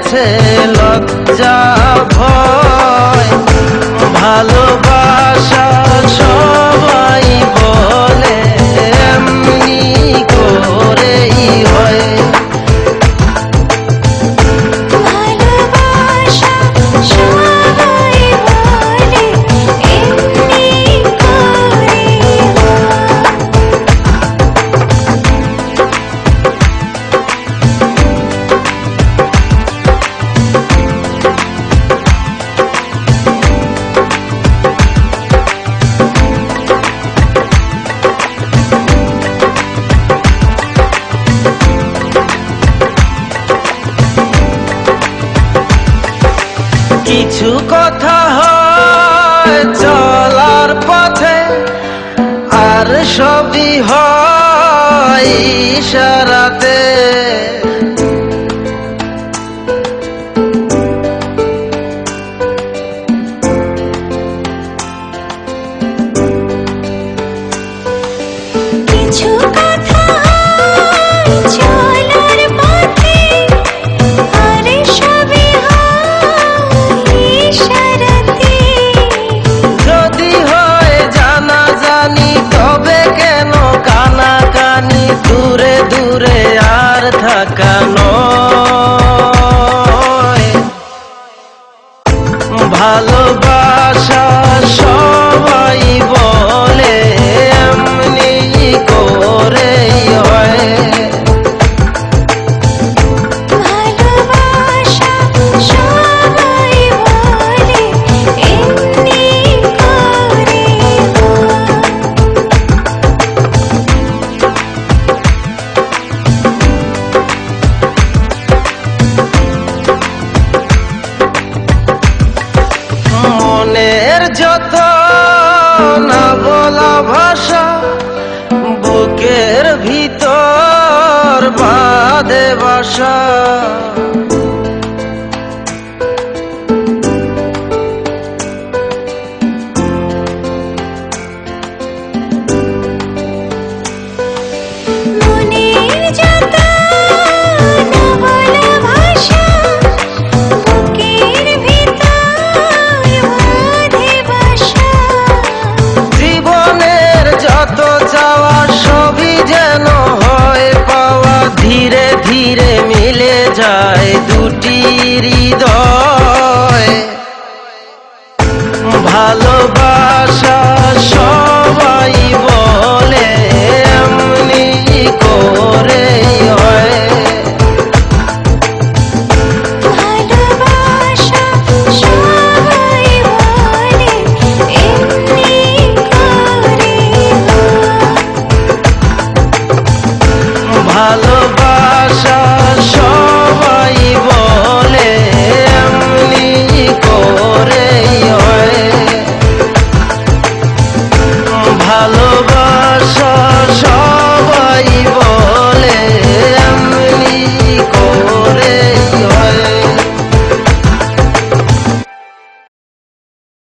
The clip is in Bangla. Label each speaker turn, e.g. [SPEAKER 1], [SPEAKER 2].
[SPEAKER 1] গেছে লজ্জা ভয় ভালোবাসা কিছু কথা হয় চলার পথে আর সবই হয় ইশারাতে।
[SPEAKER 2] কিছু
[SPEAKER 1] ব্যথা না বলা ভাষা বুকের ভিতর বাদে বাসা। Alô.